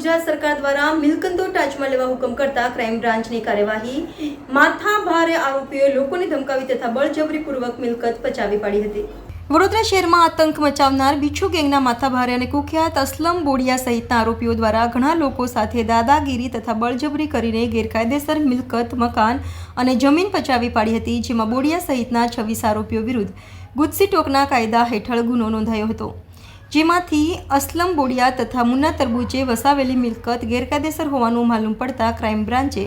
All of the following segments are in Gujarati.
ગુજરાત સરકાર દ્વારા મિલકંદો ટાચમાં લેવા હુકમ કરતા ક્રાઇમ બ્રાન્ચની કાર્યવાહી. માથા ભારે આરોપીઓએ લોકોને ધમકાવી તથા બળજબરીપૂર્વક મિલકત પચાવી પાડી હતી. વડોદરા શહેરમાં આતંક મચાવનાર બીછુ ગેંગના માથાભારે અને કુખ્યાત અસલમ બોડિયા સહિતના આરોપીઓ દ્વારા ઘણા લોકો સાથે દાદાગીરી તથા બળજબરી કરીને ગેરકાયદેસર મિલકત, મકાન અને જમીન પચાવી પાડી હતી, જેમાં બોડિયા સહિતના છવ્વીસ આરોપીઓ વિરુદ્ધ ગુજસી ટોકના કાયદા હેઠળ ગુનો નોંધાયો હતો. જેમાંથી અસલમ બોડિયા તથા મુન્ના તરબૂચે વસાવેલી મિલકત ગેરકાયદેસર હોવાનું માલુમ પડતા ક્રાઇમ બ્રાન્ચે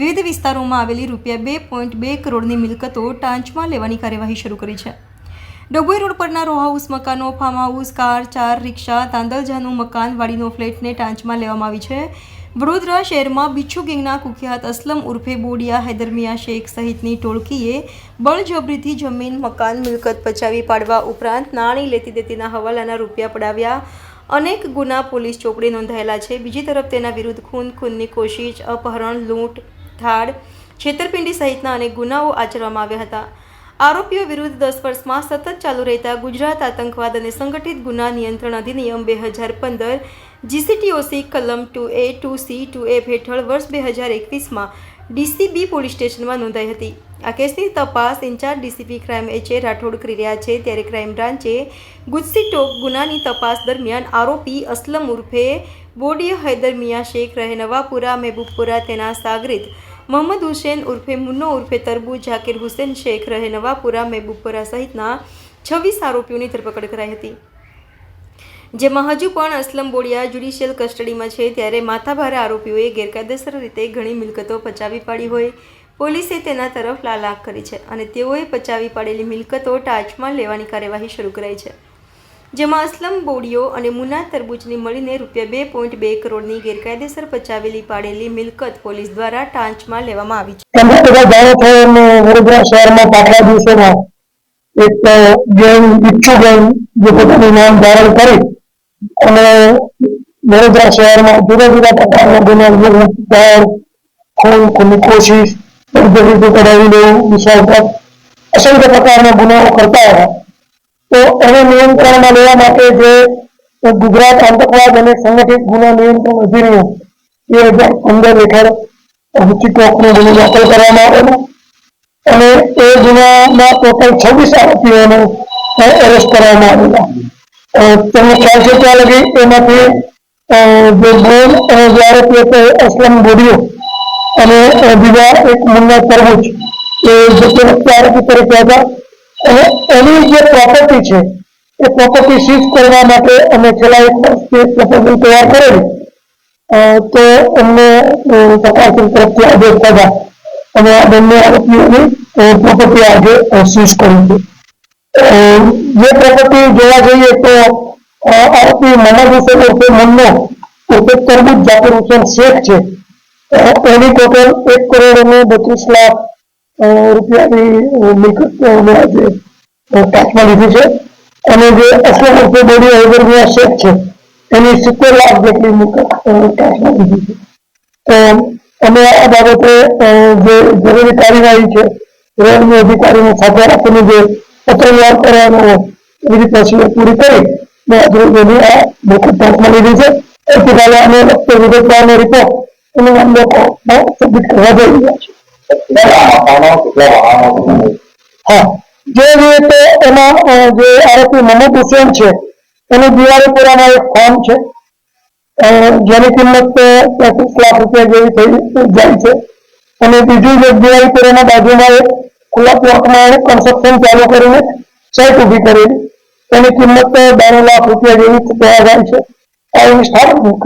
વિવિધ વિસ્તારોમાં આવેલી રૂપિયા બે પોઈન્ટ બે કરોડની મિલકતો ટાંચમાં લેવાની કાર્યવાહી શરૂ કરી છે. ડભોઈ રોડ પરના રો હાઉસ મકાનો, ફાર્મ હાઉસ, કાર, ચાર, રિક્ષા, તાંદલજાનું મકાન, વાડીનો ફ્લેટને ટાંચમાં લેવામાં આવી છે. વડોદરા શહેરમાં બિચ્છુ ગેંગના કુખ્યાત અસલમ ઉર્ફે બોડિયા હૈદરમિયા શેખ સહિતની ટોળકીએ બળજબરીથી જમીન, મકાન, મિલકત પચાવી પાડવા ઉપરાંત નાણી લેતી દેતીના હવાલાના રૂપિયા પડાવ્યા. અનેક ગુના પોલીસ ચોપડે નોંધાયેલા છે. બીજી તરફ તેના વિરુદ્ધ ખૂન, ખૂનની કોશિશ, અપહરણ, લૂંટ, ધાડ, છેતરપિંડી સહિતના અનેક ગુનાઓ આચરવામાં આવ્યા હતા. આરોપીઓ વિરુદ્ધ દસ વર્ષમાં સતત ચાલુ રહેતા ગુજરાત આતંકવાદ અને સંગઠિત ગુના નિયંત્રણ અધિનિયમ બે હજાર પંદર જીસીટીઓસી કલમ two A two C two F હેઠળ વર્ષ બે હજાર એકવીસમાં ડીસીબી પોલીસ સ્ટેશનમાં નોંધાઈ હતી. આ કેસની તપાસ in-charge DCP crime H Rathod કરી રહ્યા છે. ત્યારે ક્રાઇમ બ્રાન્ચે ગુજસી ગુનાની તપાસ દરમિયાન આરોપી અસલમ ઉર્ફે બોડીય હૈદર મિયા શેખ રહે નવાપુરા, મહેબૂબપુરા, તેના સાગરીત મોહમ્મદ હુસેન ઉર્ફે મુન્નો ઉર્ફે તરબુ ઝાકીર હુસેન શેખ રહે નવાપુરા, મહેબૂબપુરા સહિતના છવ્વીસ આરોપીઓની ધરપકડ કરાઈ હતી. જેમાં હજુ પણ અસલમ બોડિયા જ્યુડિશિયલ કસ્ટડીમાં છે, ત્યારે માથાભારે આરોપીઓએ ગેરકાયદેસર રીતે ઘણી મિલકતો પચાવી પાડી હોય. પોલીસે તેના તરફ લાલાક કરી છે અને તેઓએ પચાવી પાડેલી મિલકતો ટાચમાં લેવાની કાર્યવાહી શરૂ કરાઈ છે. જેમાં અસલમ બોડીઓ અને મુના તરબૂચની મળીને રૂપિયા બે પોઈન્ટ બે કરોડની ગેરકાયદેસર પચાવેલી પાડેલી મિલકત પોલીસ દ્વારા ટાંચમાં લેવામાં આવી છે. એક ગેંગ ઇચ્છુ ગેંગ જે પોતાનું નામ ધારણ કરી અને વડોદરા શહેરમાં જુદા જુદા પ્રકારના ગુના કોશિશ બળજબરીથી કરાવી લેવું વિશ્વાસઘાત અસંખ્ય પ્રકારના ગુનાઓ કરતા હતા. તો એને નિયંત્રણમાં લેવા માટે જે ગુજરાત આતંકવાદ અને સંગઠિત ગુના નિયંત્રણ અધિનિયમ બે હજાર પંદર હેઠળ ઊંચી ટોકનો ગુનો દાખલ કરવામાં આવેલો અને એ ગુનામાં ટોટલ છવ્વીસ આરોપીઓને એરેસ્ટ કરવામાં આવેલા તમને ખ્યાલ છે ત્યાં લગી એમાંથી હતો અસલમ બોડીઓ અને બીજા એક મુન્ના તરબૂચ એ જે આરોપી તરીકે હતા અને એની જે પ્રોપર્ટી છે એ પ્રોપર્ટી સીઝ કરવા માટે અમે છેલ્લા એક વર્ષથી પ્રપોઝલ તૈયાર કરેલી. તો અમને તપાસની તરફથી આદેશ થતા અને આ બંને આરોપીઓની પ્રોપર્ટી આજે સીઝ કરી અ, જે પ્રોપર્ટી જોવા જઈએ તો આરોપી મોહમ્મદ હુસેન મન્નો ઉર્ફે જાકીર હુસેન શેખ છે. એની ટોટલ એક કરોડ અને બત્રીસ લાખ રૂપિયાની મિલકત આજે અ, લીધી છે. અને જે અસલમ ઉર્ફે બોડી હૈદર શેખ છે. એની સિત્તેર લાખ જેટલી મિલકત અ, લીધી છે. તો અમે આ બાબતે જે જરૂરી કાર્યવાહી છે રેલવે અધિકારીને સાથે રાખીને જે પત્રવ્યવહાર કરવાનો એવી રીતે પ્રક્રિયા પૂરી કરી એની આ મોકૂફ ટાંચમાં લીધી છે. આવતીકાલે અમે લગતો વિગતવારનો રિપોર્ટ એને અમે લોકો સબમિટ કરવા જઈ રહ્યા છીએ. હા, જે રીતે એમાં જે આરોપી મોહમ્મદ હુસેન છે, એનું દિવાળીપુરામાં એક ફોર્મ છે. જેની કિંમત ત્રીસ લાખ રૂપિયા જેવી થઈ જાય છે. અને બીજું જે દિવાળીપુરાના બાજુમાં એક ખુલ્લા પ્લોટમાં એને કન્સ્ટ્રક્શન ચાલુ કરીને સાઇટ ઊભી કરેલી તેની કિંમત બાર લાખ રૂપિયા જેવી તૈયાર જાય છે. આ એની મિલકત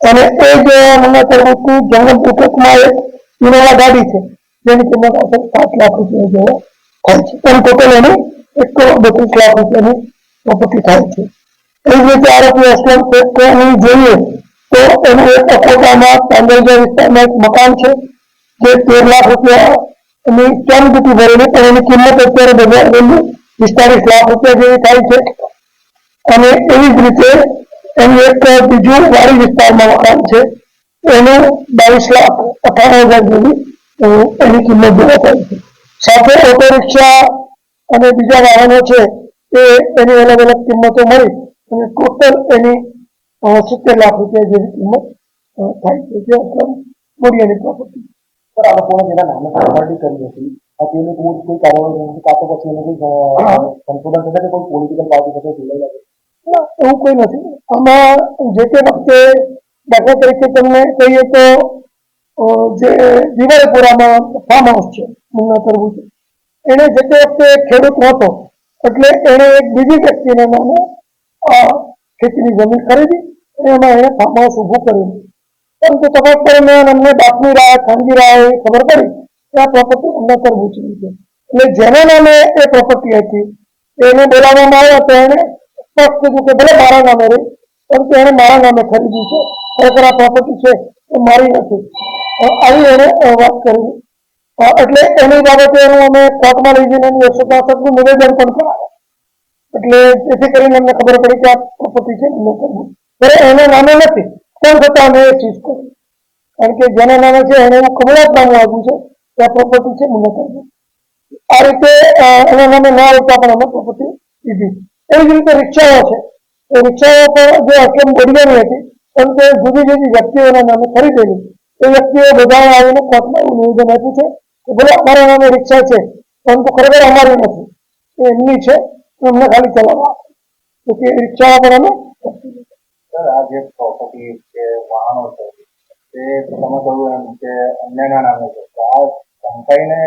અને એ જે મને તરફથી જંગલ પુસ્તકમાં એક ઇનોવા ગાડી છે. જેની કિંમત આશરે સાત લાખ રૂપિયા જેવા થાય છે. એમ ટોટલ એની એક કરોડ બત્રીસ લાખ રૂપિયાની પ્રોપર્ટી થાય છે. એ જ રીતે આરોપી અસલમ શેખની જોઈએ તો એનું એક અકોટામાં પાંદરજા વિસ્તારમાં એક મકાન છે, જે તેર લાખ રૂપિયા એની સ્ટેમ્પ ડ્યુટી ભરેલી? પણ એની કિંમત અત્યારે બજાર વેલ્યુ પિસ્તાલીસ લાખ રૂપિયા જેવી થાય છે. અને એવી જ રીતે એનું એક બીજું વાડી વિસ્તારમાં મકાન છે. એનું બાવીસ લાખ અઠાણું હજાર જેવી એની કિંમત જોવા થાય છે. સાથે ઓટો રિક્ષા અને બીજા વાહનો છે એ એની અલગ અલગ કિંમતો મળી અને ટોટલ એની સિત્તેર લાખ રૂપિયા જેવી કિંમત થાય છે. જે મોડિયાની પ્રોપર્ટી સર આ લોકોને જેના નામે ફોર્માલિટી કરી હતી તેની કોઈ કોઈ કાર્યવાહી કાં તો પછી એને કોઈ સંશોધન થશે કે કોઈ પોલિટિકલ પાર્ટી સાથે જોડાયેલા છે એવું કોઈ નથી આમાં જે તે વખતે દાખલા તરીકે તમને કહીએ તો જે દિવાળીપુરામાં ફાર્મ હાઉસ છે મુન્ના તરબૂચ એને જે તે વખતે ખેડૂત નહોતો એટલે એણે એક બીજી વ્યક્તિને નામે ખેતીની જમીન ખરીદી એમાં એણે ફાર્મ હાઉસ ઊભું કર્યું. પરંતુ તપાસ દરમિયાન અમને બાપની રાહ ખાનગી રાહ એવી ખબર પડી કે આ પ્રોપર્ટી અમને પર તરબૂચની છે. એટલે જેના નામે એ પ્રોપર્ટી હતી, એને બોલાવવામાં આવ્યા તો એને સ્પષ્ટ કીધું કે ભલે મારા નામે રહી, પરંતુ એને મારા નામે ખરીદી છે. ખરેખર આ પ્રોપર્ટી છે એ મારી નથી. આવી એને વાત કરી. એટલે એની બાબતે એનું અમે કોર્ટમાં લઈ જઈને એની એકસો પાસઠનું નિવેદન પણ કરાવ્યું. એટલે જેથી કરીને અમને ખબર પડી કે આ પ્રોપર્ટી છે એના નામે નથી. તેમ છતાં અમે એ ચીજ કરી કારણ કે જેના નામે છે એને એવું કમળાતનામું આપ્યું છે આ પ્રોપર્ટી છે મને આ રીતે એના નામે ના આવતા પણ અમે પ્રોપર્ટી લીધી. એવી જ રીતે રિક્ષાઓ છે. એ રિક્ષાઓ પણ જે અસલમ બોડિયાની હતી પરંતુ જુદી જુદી વ્યક્તિઓના નામે ખરીદેલી. એ વ્યક્તિઓ બધા આવીને કોર્ટમાં એવું નિવેદન આપ્યું છે કે ભલે અમારા નામે રિક્ષા છે, પરંતુ ખરેખર અમારી નથી. એ એમની છે અમને ખાલી ચલાવવા. તો કે રિક્ષાઓ પણ અમે. સર, આ જે પ્રોપર્ટી છે વાહનો છે, તે તમે કહ્યું એમ કે અન્યના નામે છે. તો આ ધમકાઈને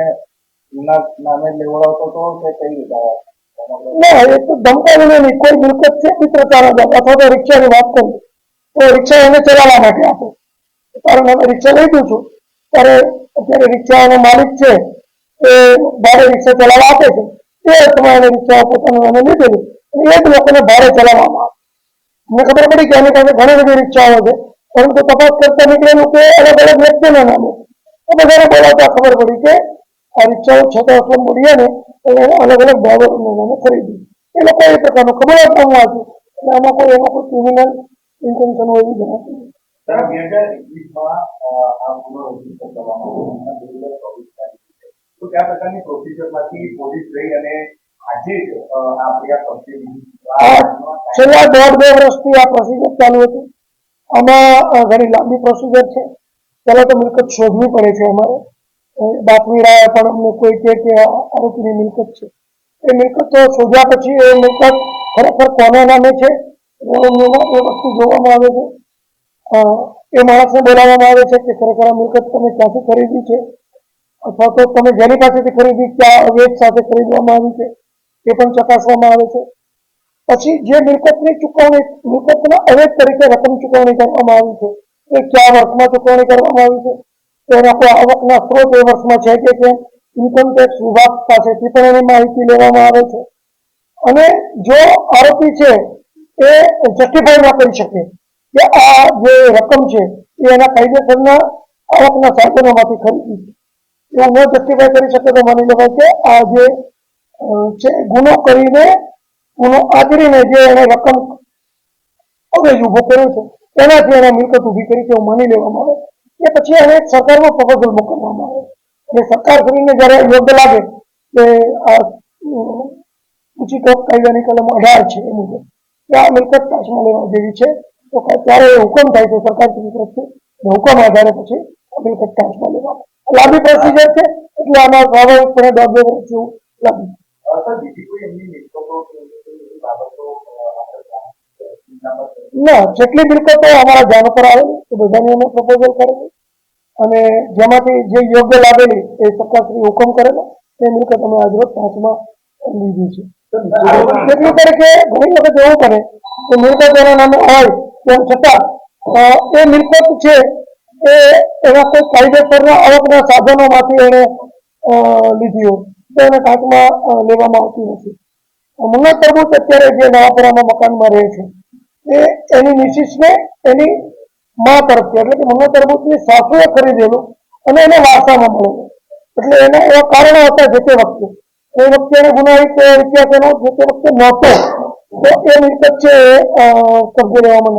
નામે લેવડાવતો હતો કે કઈ રીતે? ના, એ તો નહીં. કોઈ મિલકત છે મિત્ર તારા અથવા તો રિક્ષાની વાત કરી. તો રિક્ષા એને ચલાવવા માટે આપે. કારણ અમે રિક્ષા લઈ છું. ત્યારે અત્યારે રિક્ષાનો માલિક છે, એ ભારે રિક્ષા ચલાવવા આપે છે. અર્થમાં એને રિક્ષા પોતાનું નામે લીધેલી. એ લોકોને ભાડે ચલાવવામાં આવે. અમને ખબર પડી કે એની પાસે ઘણી બધી રિક્ષાઓ છે. પરંતુ તપાસ કરતા નીકળેલું કે અલગ અલગ વ્યક્તિના નામે. તો બધાને બોલાવતા ખબર પડી કે આ રિક્ષાઓ છતાં અસલમ બોડિયાને એને અલગ અલગ ડ્રાઈવરોના નામે ખરીદી. એ લોકો એ પ્રકારનું ખબર જ ન આપ્યું એટલે આમાં કોઈ એમાં કોઈ ક્રિમિનલ ઇન્ટેન્શન હોય એવું જણાતું તો કયા પ્રકારની પ્રોસિજરમાંથી પોલીસ રહી અને છેલ્લા દોઢ બે વર્ષથી આ પ્રોસિજર ચાલુ હતી. આમાં ઘણી લાંબી પ્રોસિજર છે. પહેલાં તો મિલકત શોધવી પડે છે અમારે. રાય પણ અમને કોઈ કે આરોપીની મિલકત છે. એ મિલકતો શોધ્યા પછી એ મિલકત ખરેખર કોના નામે છે? એ વસ્તુ જોવામાં આવે છે. એ માણસને બોલાવવામાં આવે છે કે ખરેખર આ મિલકત તમે ક્યાંથી ખરીદી છે? અથવા તો તમે જેની પાસેથી ખરીદી ક્યાં અવેજ સાથે ખરીદવામાં આવી છે? એ પણ ચકાસવામાં આવે છે. પછી જે મિલકતની ચૂકવણી, મિલકતના અવેજ તરીકે રકમ ચૂકવણી કરવામાં આવી છે. એ કયા વર્ષમાં ચૂકવણી કરવામાં આવી છે? તેના કોઈ આવકના સ્ત્રોત એ વર્ષમાં છે કે કેમ? ઇન્કમ ટેક્સ વિભાગ પાસેથી પણ એની માહિતી લેવામાં આવે છે. અને જો આરોપી છે, એ જસ્ટિફાઈ ના કરી શકે કે આ જે રકમ છે, એ એના કાયદેસરના આવકના સાધનોમાંથી ખરીદી. છે એવું ન જસ્ટિફાઈ કરી શકે તો માની લેવાય કે આ જે ગુનો કરીને ગુનો આચરીને જે એને રકમ અવેજ ઊભો કર્યો છે, એનાથી એને મિલકત ઊભી કરી તેવું માની લેવામાં આવે. એ પછી એને સરકારમાં પ્રપોઝલ મોકલવામાં આવે. અને સરકાર શ્રીને જ્યારે યોગ્ય લાગે કે આ ઊંચી ટોપ કાયદાની કલમ અઢાર છે એ મુજબ, કે આ મિલકત પાછમાં લેવા જેવી છે, તો ત્યારે હુકમ થાય છે સરકાર શ્રી તરફથી હુકમ આધારે પછી મિલકત પાછમાં લેવા લાંબી પ્રોસિજર છે, એટલે આમાં સ્વાભાવિકપણે દોઢ બે વર્ષ જેવું લાગે. ના, જેટલી મિલકતો અમારા ધ્યાન પર આવે એ બધાની અમે પ્રપોઝલ કરેલું અને જેમાંથી જે યોગ્ય લાગેલી એ સરકારશ્રી હુકમ કરેલો એ મિલકત અમે આજરોજ પાંચમાં લીધી છે. એટલું તરીકે ઘણી વખત એવું કરે, કે મિલકત એના નામે હોય, તેમ છતાં એ મિલકત છે, એ એના કોઈ કાયદેસરના આવકના સાધનોમાંથી એણે લીધી હોય. તો એને લેવામાં આવતી નથી. મુન્ના તરબૂચ અત્યારે જે નવાપરામાં મકાનમાં રહે છે, એ એની મિસિસને એની મા તરફથી, એટલે કે મુન્ના તરબૂચની સાસુએ ખરીદેલું અને એને વારસામાં મળેલું. એટલે એના એવા કારણો હતા જે તે વખતે. એ વખતે એને ગુનાહિત ઇતિહાસ એનો જે તે વખતે નહોતો. તો એ મિલકત છે એ કબજે લેવામાં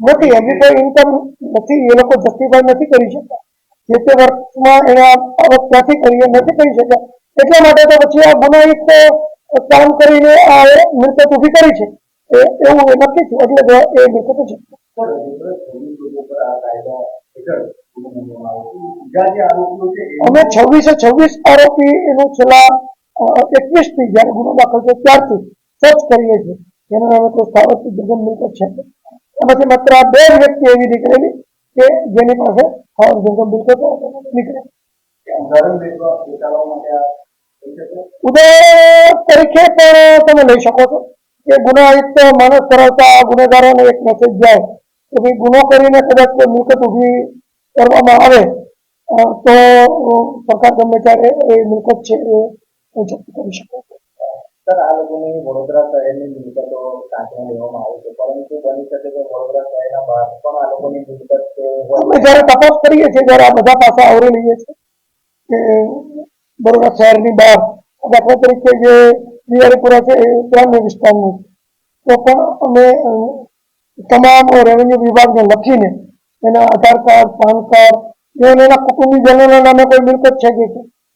નથી નથી કોઈ ઇન્કમ નથી, એ લોકો જસ્ટિફાઈ નથી કરી શકતા. જે તે વર્ષમાં એને આવક ક્યાંથી કરી નથી કરી શક્યા. એટલા માટે તો પછી આ ગુનાહિત કામ કરીને આ મિલકત ઊભી કરી છે. એ એવું એ નક્કી થયું એટલે એ મિલકત છે અમે છવ્વીસે છવ્વીસ આરોપી એનું છેલ્લા એકવીસથી જયારે ગુનો દાખલ થયો ત્યારથી સર્ચ કરીએ છીએ. જેનું નામે તો સાવરતી જગન મિલકત છે. એમાંથી માત્ર બે વ્યક્તિ એવી નીકળેલી કે જેની પાસે સ્થાવર જંગમ મિલકત નીકળે. ઉદાહરણ તરીકે પણ તમે લઈ શકો છો કે ગુનાહિત માણસ ધરાવતા ગુનેગારોને એક મેસેજ જાય કે ભાઈ, ગુનો કરીને કદાચ મિલકત ઊભી કરવામાં આવે તો સરકાર ગમે ત્યારે એ મિલકત છે એ જપ્ત કરી શકે. સર, આ લોકોની વડોદરા શહેરની મિલકતો ટાંકીને લેવામાં આવે છે, પરંતુ બની શકે કે વડોદરા શહેરના બહાર પણ આ લોકોની મિલકત અમે જ્યારે તપાસ કરીએ છીએ, ત્યારે આ બધા પાસા આવરી લઈએ છીએ કે બરોડા શહેરની બહાર દાખલા તરીકે જે દિવાળીપુરા છે, એ ગ્રામ્ય વિસ્તારનું તો પણ અમે તમામ રેવન્યુ વિભાગને લખીને એના આધાર કાર્ડ, પાન કાર્ડ એને એના કુટુંબીજનોના નામે કોઈ મિલકત છે કે.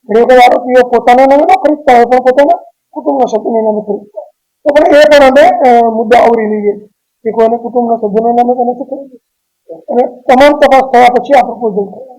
ઘણી વખત આરોપીઓ પોતાના નામે ના ખરીદતા હોય, પણ પોતાના કુટુંબના સભ્યોના નામે ખરીદતા હોય. તો પણ એ પણ અમે મુદ્દા આવરી લઈએ. કે કોઈને કુટુંબના સભ્યોના નામે તો નથી ખરીદ્યું અને તમામ તપાસ થયા પછી આ પ્રપોઝલ થયા.